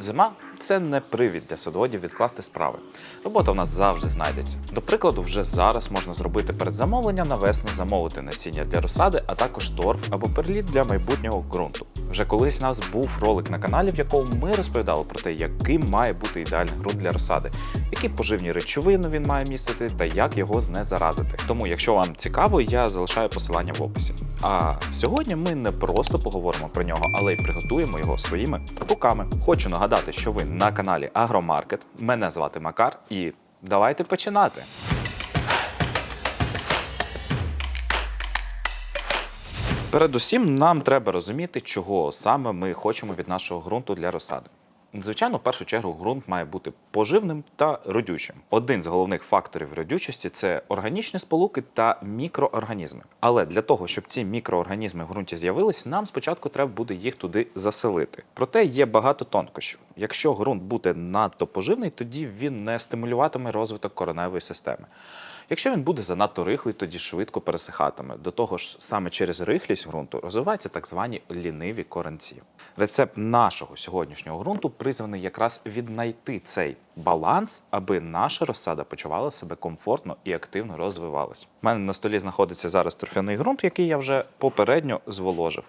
是吗 це не привід для садоводів відкласти справи. Робота в нас завжди знайдеться. До прикладу, вже зараз можна зробити передзамовлення на весну, замовити насіння для розсади, а також торф або перліт для майбутнього ґрунту. Вже колись у нас був ролик на каналі, в якому ми розповідали про те, яким має бути ідеальний ґрунт для розсади, які поживні речовини він має містити та як його знезаразити. Тому, якщо вам цікаво, я залишаю посилання в описі. А сьогодні ми не просто поговоримо про нього, але й приготуємо його своїми руками. Хочу нагадати, що ви на каналі Агромаркет. Мене звати Макар, і давайте починати. Передусім, нам треба розуміти, чого саме ми хочемо від нашого ґрунту для розсади. Звичайно, в першу чергу ґрунт має бути поживним та родючим. Один з головних факторів родючості це органічні сполуки та мікроорганізми. Але для того, щоб ці мікроорганізми в ґрунті з'явились, нам спочатку треба буде їх туди заселити. Проте є багато тонкощів. Якщо ґрунт буде надто поживний, тоді він не стимулюватиме розвиток кореневої системи. Якщо він буде занадто рихлий, тоді швидко пересихатиме. До того ж, саме через рихлість ґрунту розвиваються так звані ліниві коренці. Рецепт нашого сьогоднішнього ґрунту призваний якраз віднайти цей баланс, аби наша розсада почувала себе комфортно і активно розвивалась. У мене на столі знаходиться зараз торфяний ґрунт, який я вже попередньо зволожив.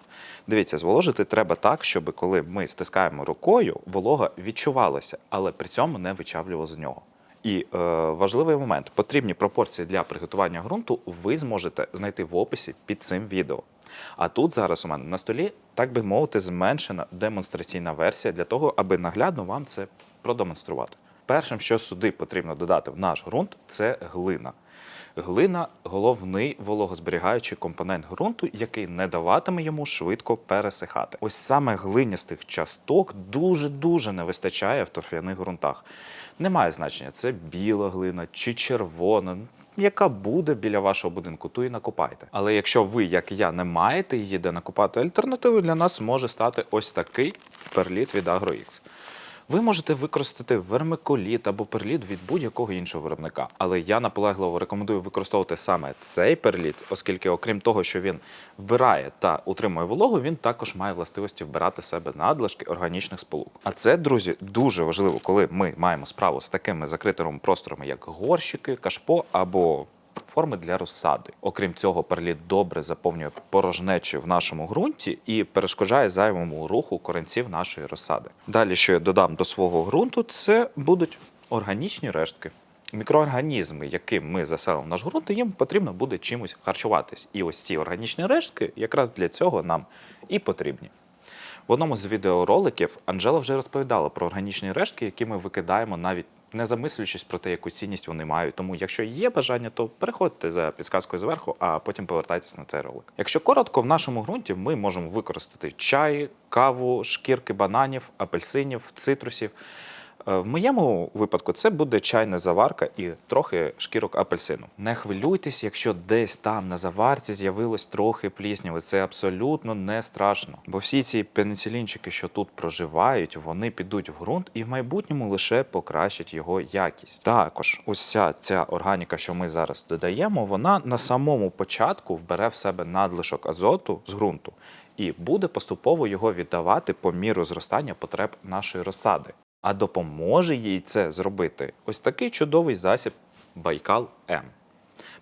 Дивіться, зволожити треба так, щоб коли ми стискаємо рукою, волога відчувалася, але при цьому не вичавлювала з нього. І е, важливий момент: потрібні пропорції для приготування ґрунту ви зможете знайти в описі під цим відео. А тут зараз у мене на столі, так би мовити, зменшена демонстраційна версія для того, аби наглядно вам це продемонструвати. Першим, що сюди потрібно додати в наш ґрунт, це глина. Глина головний вологозберігаючий компонент ґрунту, який не даватиме йому швидко пересихати. Ось саме глинястих часток дуже-дуже не вистачає в торфяних ґрунтах. Немає значення, це біла глина чи червона. Яка буде біля вашого будинку, ту і накопайте. Але якщо ви, як я, не маєте її де накопати, альтернативою для нас може стати ось такий перліт від AgroX. Ви можете використати вермикуліт або перліт від будь-якого іншого виробника. Але я наполегливо рекомендую використовувати саме цей перліт, оскільки, окрім того, що він вбирає та утримує вологу, він також має властивості вбирати себе надлишки органічних сполук. А це, друзі, дуже важливо, коли ми маємо справу з такими закритими просторами, як горщики, кашпо або форми для розсади. Окрім цього, перліт добре заповнює порожнечі в нашому ґрунті і перешкоджає зайвому руху коренців нашої розсади. Далі, що я додам до свого ґрунту, це будуть органічні рештки. Мікроорганізми, яким ми заселимо наш ґрунт, їм потрібно буде чимось харчуватись. І ось ці органічні рештки якраз для цього нам і потрібні. В одному з відеороликів Анжела вже розповідала про органічні рештки, які ми викидаємо навіть не замислюючись про те, яку цінність вони мають. Тому, якщо є бажання, то переходьте за підсказкою зверху, а потім повертайтесь на цей ролик. Якщо коротко, в нашому ґрунті ми можемо використати чай, каву, шкірки бананів, апельсинів, цитрусів. Е, В моєму випадку це буде чайна заварка і трохи шкірок апельсину. Не хвилюйтесь, якщо десь там на заварці з'явилось трохи плісняви. Це абсолютно не страшно. Бо всі ці пеницилінчики, що тут проживають, вони підуть в ґрунт і в майбутньому лише покращать його якість. Також уся ця органіка, що ми зараз додаємо, вона на самому початку вбере в себе надлишок азоту з ґрунту і буде поступово його віддавати по міру зростання потреб нашої розсади. А допоможе їй це зробити ось такий чудовий засіб Байкал М.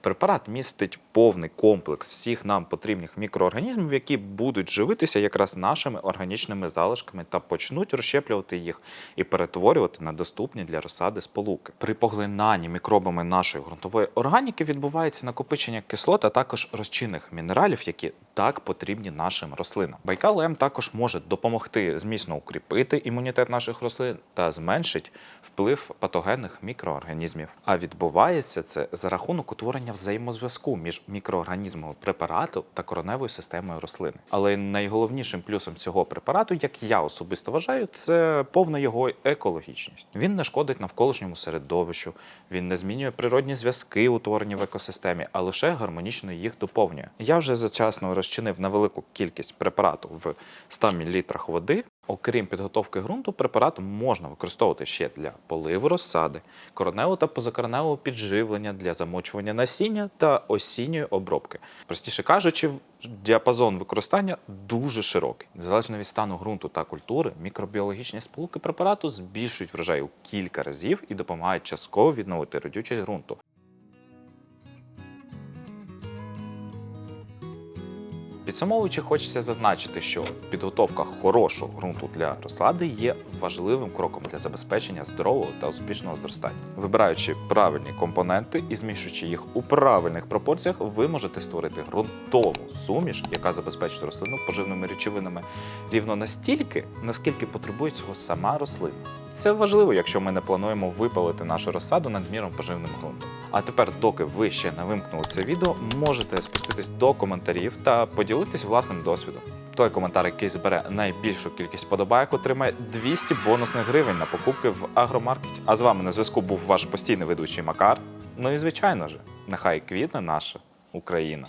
Препарат містить повний комплекс всіх нам потрібних мікроорганізмів, які будуть живитися якраз нашими органічними залишками та почнуть розщеплювати їх і перетворювати на доступні для розсади сполуки. При поглинанні мікробами нашої ґрунтової органіки відбувається накопичення кислот, а також розчинних мінералів, які так потрібні нашим рослинам. Байкал М також може допомогти зміцно укріпити імунітет наших рослин та зменшить вплив патогенних мікроорганізмів. А відбувається це за рахунок утворення взаємозв'язку між мікроорганізмами препарату та кореневою системою рослини. Але найголовнішим плюсом цього препарату, як я особисто вважаю, це повна його екологічність. Він не шкодить навколишньому середовищу, він не змінює природні зв'язки, утворені в екосистемі, а лише гармонічно їх доповнює. Я вже за розчинив невелику кількість препарату в 100 мл води. Окрім підготовки ґрунту, препарат можна використовувати ще для поливу розсади, короневого та позакореневого підживлення для замочування насіння та осінньої обробки. Простіше кажучи, діапазон використання дуже широкий. Залежно від стану ґрунту та культури, мікробіологічні сполуки препарату збільшують врожай у кілька разів і допомагають частково відновити родючість ґрунту. Підсумовуючи, хочеться зазначити, що підготовка хорошого ґрунту для розсади є важливим кроком для забезпечення здорового та успішного зростання. Вибираючи правильні компоненти і змішуючи їх у правильних пропорціях, ви можете створити ґрунтову суміш, яка забезпечить рослину поживними речовинами рівно настільки, наскільки потребує цього сама рослина. Це важливо, якщо ми не плануємо випалити нашу розсаду надміром поживним ґрунтом. А тепер, доки ви ще не вимкнули це відео, можете спуститись до коментарів та поділитись власним досвідом. Той коментар, який збере найбільшу кількість подобайок, отримає 200 бонусних гривень на покупки в агромаркеті. А з вами на зв'язку був ваш постійний ведучий Макар. Ну і звичайно ж, нехай квітне наша Україна.